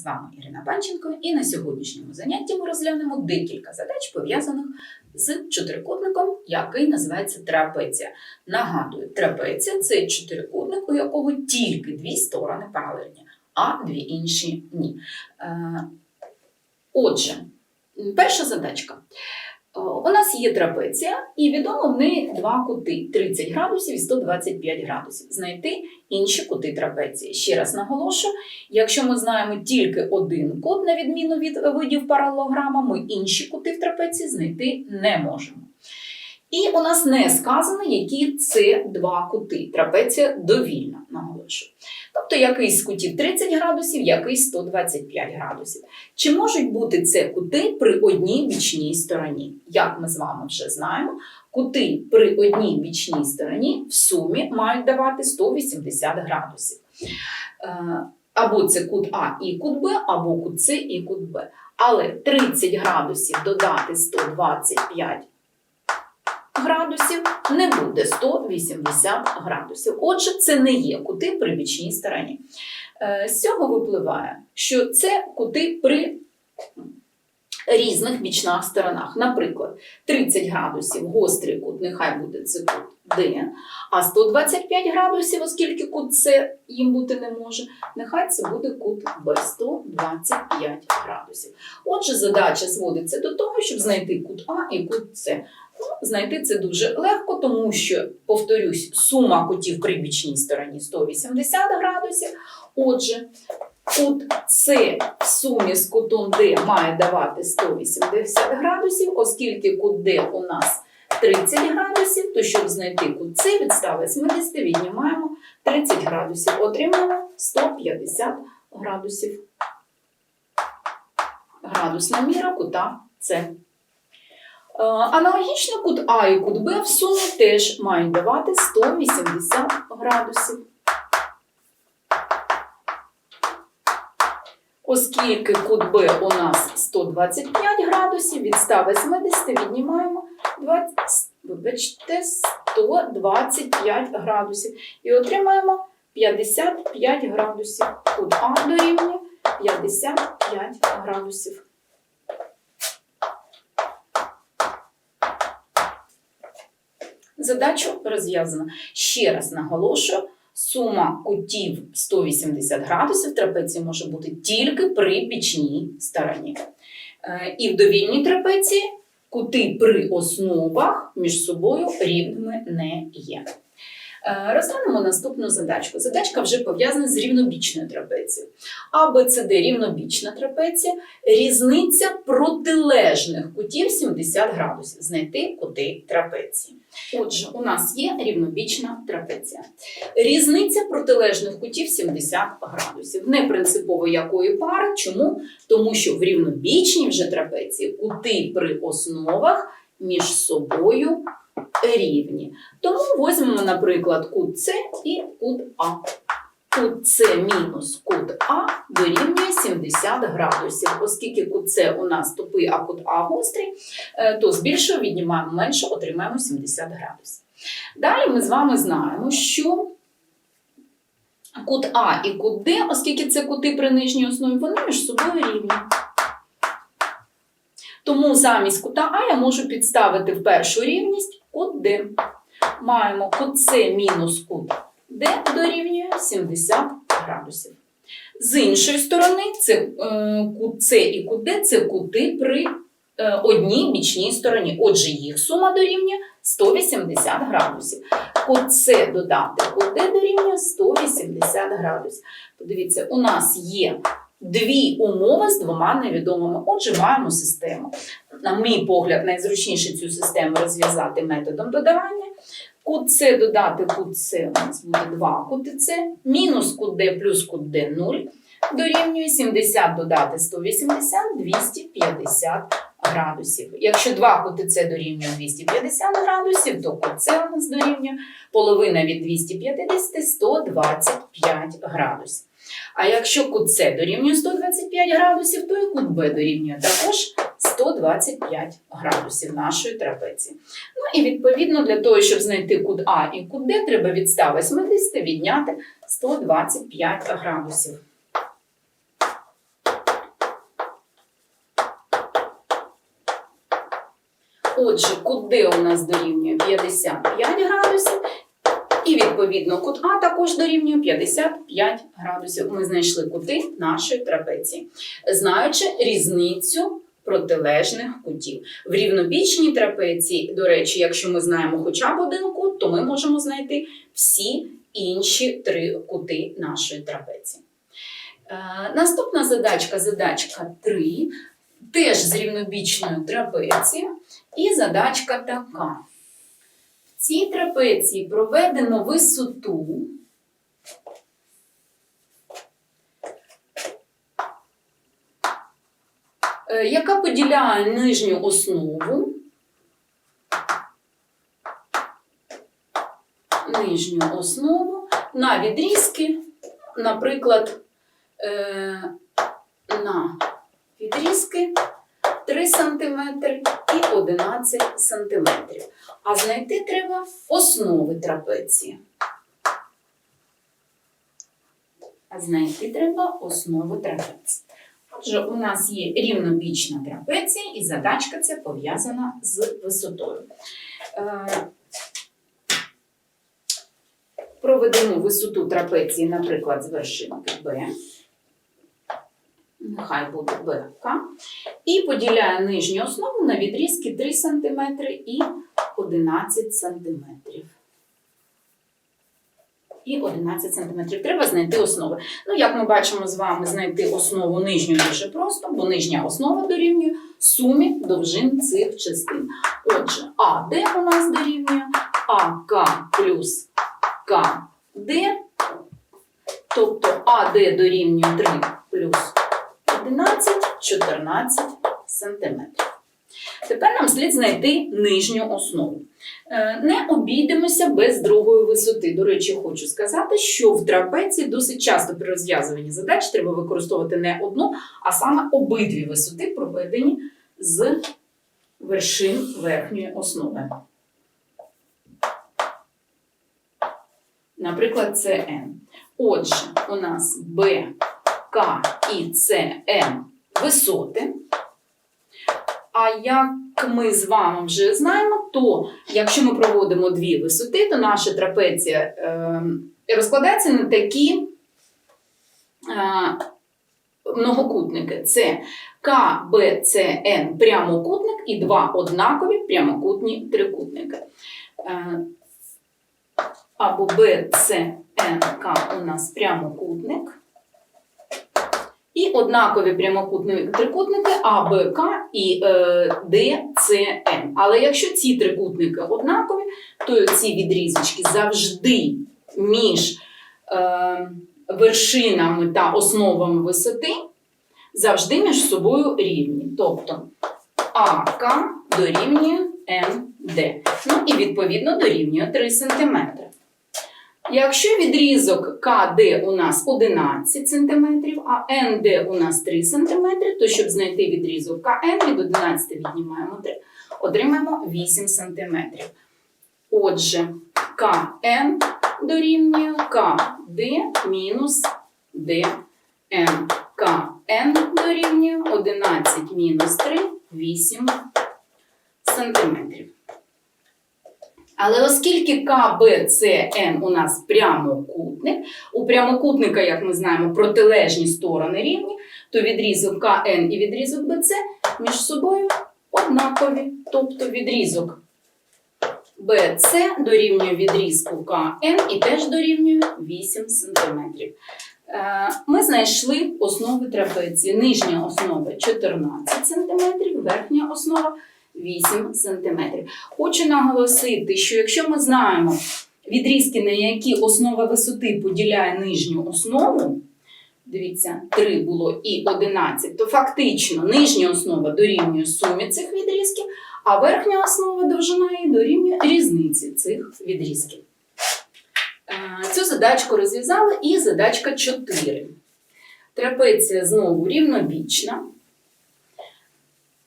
З вами Ірина Панченко, і на сьогоднішньому занятті ми розглянемо декілька задач, пов'язаних з чотирикутником, який називається трапеція. Нагадую, трапеція це чотирикутник, у якого тільки дві сторони паралельні, а дві інші ні. Е, Отже, перша задачка. Е, У нас є трапеція, і відомо в неї два кути 30 градусів і 125 градусів. Знайти інші кути трапеції. Ще раз наголошую, якщо ми знаємо тільки один кут, на відміну від видів паралелограма, ми інші кути в трапеції знайти не можемо. І у нас не сказано, які це два кути. Трапеція довільна, наголошую. Тобто якийсь з кутів 30 градусів, якийсь 125 градусів. Чи можуть бути це кути при одній бічній стороні? Як ми з вами вже знаємо, кути при одній бічній стороні в сумі мають давати 180 градусів. Е, Або це кут А і кут Б, або кут С і кут Б. Але 30 градусів додати 125 градусів не буде 180 градусів. Отже, це не є кути при бічній стороні. Е, З цього випливає, що це кути при різних бічних сторонах. Наприклад, 30 градусів гострий кут, нехай буде це кут Д, а 125 градусів, оскільки кут С їм бути не може, нехай це буде кут Б 125 градусів. Отже, задача зводиться до того, щоб знайти кут А і кут С. Знайти це дуже легко, тому що, повторюсь, сума кутів при бічній стороні 180 градусів. Отже, кут С в сумі з кутом Д має давати 180 градусів, оскільки кут Д у нас 30 градусів, то щоб знайти кут С від 180 віднімаємо 30 градусів. Отримаємо 150 градусів. Градусна міра кута С. Е, Аналогічно кут А і кут Б в сумі теж мають давати 180 градусів. Оскільки кут Б у нас 125 градусів, від 180 віднімаємо 20, вибачте, 125 градусів. І отримаємо 55 градусів. Кут А дорівнює 55 градусів. Задачу розв'язана. Ще раз наголошую, сума кутів 180 градусів трапеції може бути тільки при бічній стороні. Е, І в довільній трапеції кути при основах між собою рівними не є. Е, Розглянемо наступну задачку. Задачка вже пов'язана з рівнобічною трапецією. А, Б, С, Д рівнобічна трапеція, різниця протилежних кутів 70 градусів. Знайти кути трапеції. Отже, у нас є рівнобічна трапеція. Різниця протилежних кутів 70 градусів. Не принципово якої пари. Чому? Тому що в рівнобічній вже трапеції кути при основах між собою рівні. Тому візьмемо, наприклад, кут С і кут А. Кут С мінус кут А дорівнює 70 градусів. Оскільки кут С у нас тупий, а кут А гострий, е, то з більшого віднімаємо менше, отримаємо 70 градусів. Далі ми з вами знаємо, що кут А і кут Д, оскільки це кути при нижній основі, вони між собою рівні. Тому замість кута А я можу підставити в першу рівність кут Д. Маємо кут С мінус кут Д дорівнює 70 градусів. З іншої сторони, це е, кут С і кут Д це кути при е, одній бічній стороні. Отже, їх сума дорівнює 180 градусів. Кут С додати кут Д дорівнює 180 градусів. Подивіться, у нас є дві умови з двома невідомими. Отже, маємо систему. На мій погляд, найзручніше цю систему розв'язати методом додавання. Кут С додати кут С у нас буде 2 кути С, мінус кут Д плюс кут Д 0 дорівнює 70 додати 180 250 градусів. Якщо 2 кути С дорівнює 250 градусів, то кут С у нас дорівнює половина від 250 125 градусів. А якщо кут С дорівнює 125 градусів, то і кут Б дорівнює також 125 градусів нашої трапеції. Ну і відповідно для того, щоб знайти кут А і кут Д, треба від 180 відняти 125 градусів. Отже, кут Д у нас дорівнює 55 градусів, і відповідно кут А також дорівнює 55 градусів. Ми знайшли кути нашої трапеції, знаючи різницю протилежних кутів. В рівнобічній трапеції, до речі, якщо ми знаємо хоча б один кут, то ми можемо знайти всі інші три кути нашої трапеції. Е, Наступна задачка, задачка 3, теж з рівнобічною трапецією. І задачка така. В цій трапеції проведено висоту е, яка поділяє нижню основу, нижню основу на відрізки, наприклад, е, на відрізки 3 см і 11 см. А знайти треба основи трапеції. А знайти треба основи трапеції. Отже, у нас є рівнобічна трапеція, і задачка ця пов'язана з висотою. Е, Проведемо висоту трапеції, наприклад, з вершинки Б. Нехай буде БК. І поділяє нижню основу на відрізки 3 см і 11 см. І 11 см. Треба знайти основи. Ну, як ми бачимо з вами, знайти основу нижню дуже просто, бо нижня основа дорівнює сумі довжин цих частин. Отже, АД у нас дорівнює АК плюс КД, тобто АД дорівнює 3 плюс 11-14 см. Тепер нам слід знайти нижню основу. Е, Не обійдемося без другої висоти. До речі, хочу сказати, що в трапеції досить часто при розв'язуванні задач треба використовувати не одну, а саме обидві висоти, проведені з вершин верхньої основи. Наприклад, це N. Отже, у нас B, К і С, М висоти. А як ми з вами вже знаємо, то якщо ми проводимо дві висоти, то наша трапеція е, розкладається на такі е, многокутники. Це К, Б, С, Н прямокутник і два однакові прямокутні трикутники. Е, або К у нас прямокутник. І однакові прямокутні трикутники А, Б, К і е, Д, С, М. Але якщо ці трикутники однакові, то ці відрізочки завжди між е, вершинами та основами висоти завжди між собою рівні. Тобто АК дорівнює МД. Ну і відповідно дорівнює 3 см. Якщо відрізок КД у нас 11 см, а НД у нас 3 см, то щоб знайти відрізок КН від 11 віднімаємо 3, отримаємо 8 см. Отже, КН дорівнює КД мінус ДН. КН дорівнює 11 мінус 3 8 сантиметрів. Але оскільки К, Б, у нас прямокутник, у прямокутника, як ми знаємо, протилежні сторони рівні, то відрізок КН і відрізок БЦ між собою однакові. Тобто відрізок БЦ дорівнює відрізку КН і теж дорівнює 8 см. Ми знайшли основи трапеції. Нижня основа 14 см, верхня основа 8 см. Хочу наголосити, що якщо ми знаємо відрізки, на які основа висоти поділяє нижню основу, дивіться, 3 було і 11, то фактично нижня основа дорівнює сумі цих відрізків, а верхня основа довжина її дорівнює різниці цих відрізків. Е, Цю задачку розв'язали і задачка 4. Трапеція знову рівнобічна.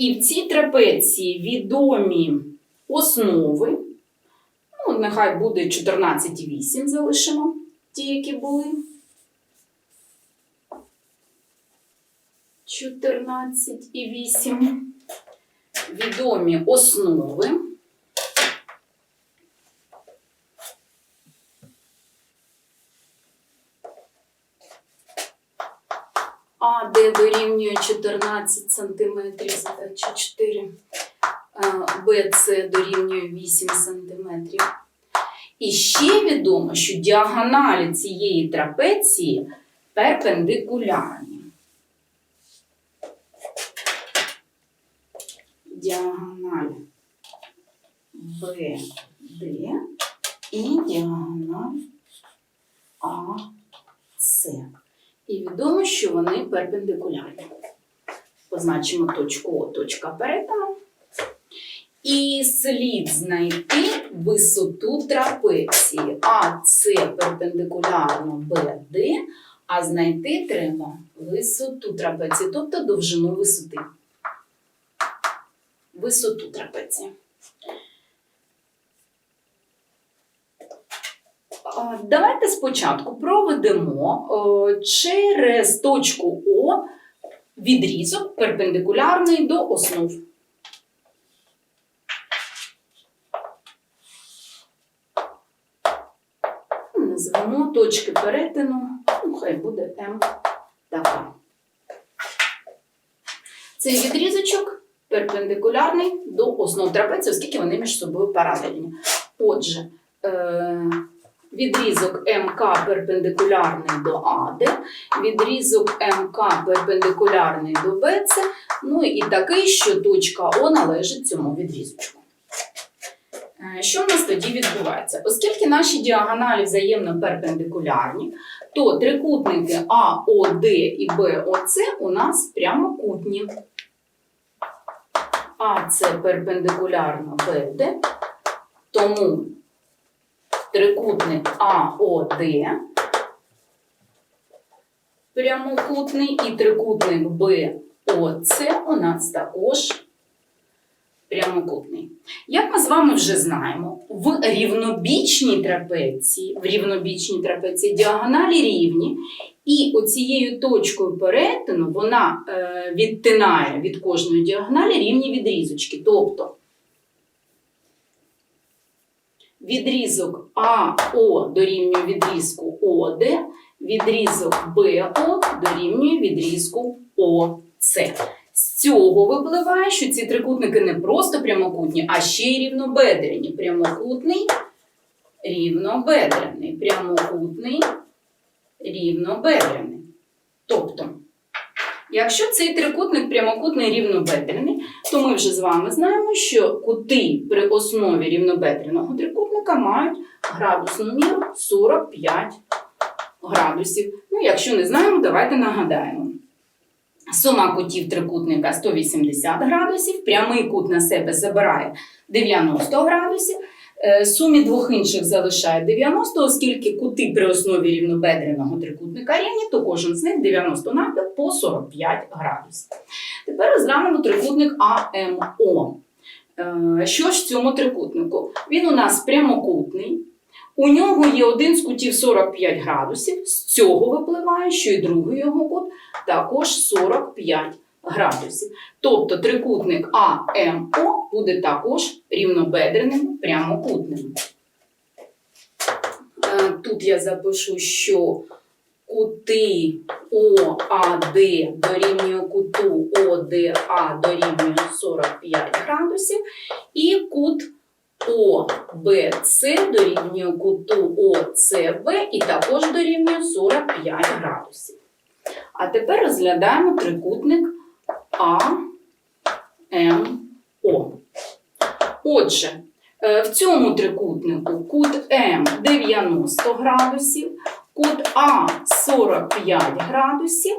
І в цій трапеції відомі основи. Ну, нехай буде 14,8 залишимо ті, які були. 14,8. відомі основи. АД дорівнює 14 см, задача 4. БЦ дорівнює 8 см. І ще відомо, що діагоналі цієї трапеції перпендикулярні. Діагональ BD і діагональ AC. І відомо, що вони перпендикулярні. Позначимо точку О, точка перетину. І слід знайти висоту трапеції. А це перпендикулярно БД, а знайти треба висоту трапеції, тобто довжину висоти. Висоту трапеції. Давайте спочатку проведемо через точку О відрізок перпендикулярний до основ. Назвемо точки перетину, ну, хай буде М така. Цей відрізочок перпендикулярний до основ трапеції, оскільки вони між собою паралельні. Отже, е- відрізок МК перпендикулярний до АД, відрізок МК перпендикулярний до БЦ, ну і такий, що точка О належить цьому відрізочку. Е, Що в нас тоді відбувається? Оскільки наші діагоналі взаємно перпендикулярні, то трикутники АОД і БОЦ у нас прямокутні. АЦ перпендикулярно БД, тому трикутник АОД прямокутний і трикутник БОЦ у нас також прямокутний. Як ми з вами вже знаємо, в рівнобічній трапеції, в рівнобічній трапеції діагоналі рівні, і оцією точкою перетину вона е, відтинає від кожної діагоналі рівні відрізочки. Тобто відрізок АО дорівнює відрізку ОД, відрізок БО дорівнює відрізку ОЦ. З цього випливає, що ці трикутники не просто прямокутні, а ще й рівнобедрені. Прямокутний, рівнобедрений, прямокутний, рівнобедрений. Тобто, якщо цей трикутник прямокутний рівнобедрений, то ми вже з вами знаємо, що кути при основі рівнобедреного трикутника мають градусну міру 45 градусів. Ну, якщо не знаємо, давайте нагадаємо. Сума кутів трикутника 180 градусів, прямий кут на себе забирає 90 градусів, сумі двох інших залишає 90, оскільки кути при основі рівнобедреного трикутника рівні, то кожен з них 90 навпіл по 45 градусів. Тепер розглянемо трикутник АМО. Е, Що ж в цьому трикутнику? Він у нас прямокутний. У нього є один з кутів 45 градусів. З цього випливає, що і другий його кут також 45 градусів. Тобто трикутник АМО буде також рівнобедреним прямокутним. Е, Тут я запишу, що кути ОАД дорівнює куту ОДА дорівнює 45 градусів, і кут ОБЦ дорівнює куту ОЦБ і також дорівнює 45 градусів. А тепер розглядаємо трикутник АМО. Отже, е, в цьому трикутнику кут М 90 градусів, кут А 45 градусів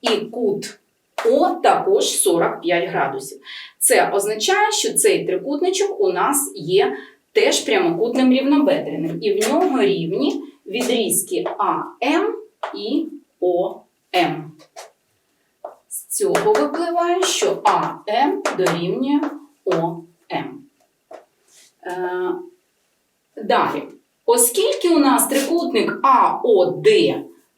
і кут О також 45 градусів. Це означає, що цей трикутничок у нас є теж прямокутним рівнобедреним, і в нього рівні відрізки АМ і ОМ. З цього випливає, що АМ дорівнює ОМ. Е, Далі, оскільки у нас трикутник АОД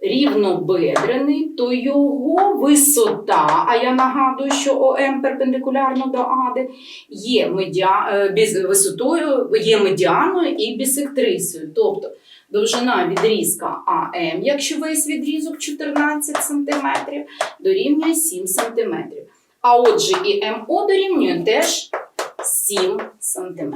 рівнобедрений, то його висота, а я нагадую, що ОМ перпендикулярно до АДи, є, медіа, е, висотою, є медіаною і бісектрисою. Тобто довжина відрізка АМ, якщо весь відрізок 14 см, дорівнює 7 см. А отже, і МО дорівнює теж 7 см.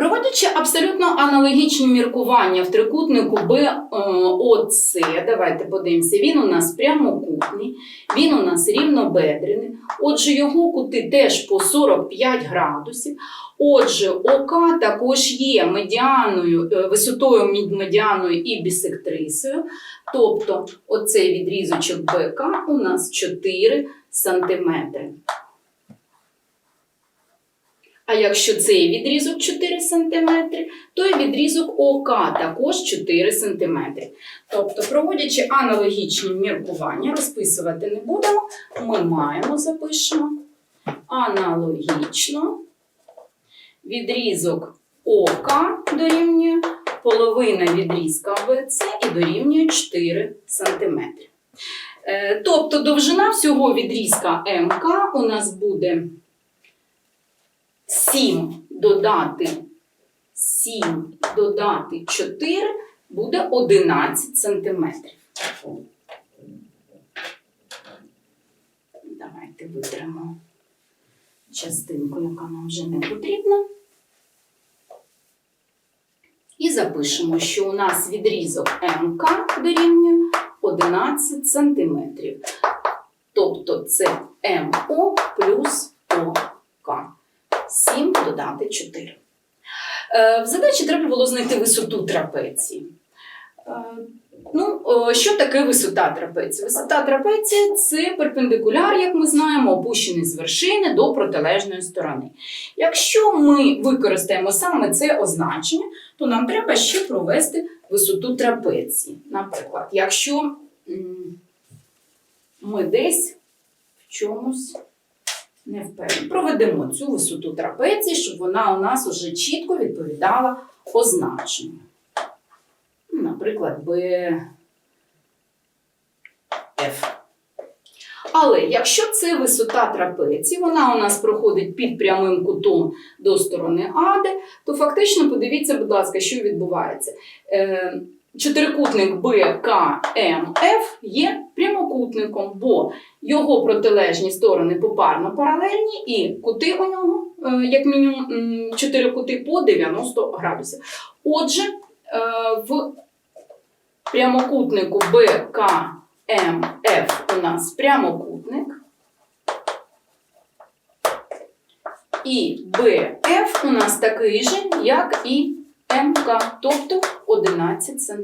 Проводячи абсолютно аналогічні міркування в трикутнику БОЦ, давайте подивимося, він у нас прямокутний, він у нас рівнобедрений, отже, його кути теж по 45 градусів. Отже, ОК також є медіаною, е, висотою медіаною і бісектрисою. Тобто оцей відрізочок БК у нас 4 сантиметри. А якщо цей відрізок 4 см, то і відрізок ОК також 4 см. Тобто, проводячи аналогічні міркування, розписувати не будемо, ми маємо, запишемо аналогічно відрізок ОК дорівнює половина відрізка ВЦ і дорівнює 4 см. Е, Тобто довжина всього відрізка МК у нас буде 7 додати 7 додати 4 буде 11 сантиметрів. Давайте витримо частинку, яка нам вже не потрібна. І запишемо, що у нас відрізок МК дорівнює 11 сантиметрів. Тобто це МО плюс ОК. 7 додати 4. Е, В задачі треба було знайти висоту трапеції. Е, Ну, що таке висота трапеції? Висота трапеції це перпендикуляр, як ми знаємо, опущений з вершини до протилежної сторони. Якщо ми використаємо саме це означення, то нам треба ще провести висоту трапеції. Наприклад, якщо ми десь в чомусь не впевнені. Проведемо цю висоту трапеції, щоб вона у нас уже чітко відповідала означенню. Наприклад, BF. Але якщо це висота трапеції, вона у нас проходить під прямим кутом до сторони АД, то фактично подивіться, будь ласка, що відбувається. Чотирикутник БКМФ є прямокутником, бо його протилежні сторони попарно паралельні, і кути у нього, е, як мінімум, м, чотири кути по 90 градусів. Отже, е, в прямокутнику БКМФ у нас прямокутник. І БФ у нас такий же, як і МК, тобто 11 см.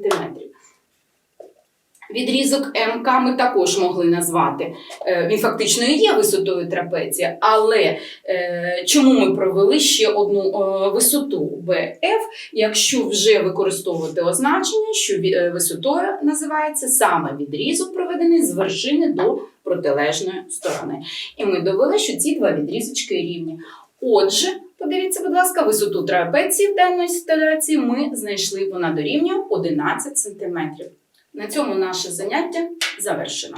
Відрізок МК ми також могли назвати. Е, Він фактично і є висотою трапеції, але е, чому ми провели ще одну е, висоту БФ, якщо вже використовувати означення, що висотою називається саме відрізок, проведений з вершини до протилежної сторони. І ми довели, що ці два відрізочки рівні. Отже, подивіться, будь ласка, висоту трапеції в даної інсталяції ми знайшли, вона дорівнює 11 см. На цьому наше заняття завершено.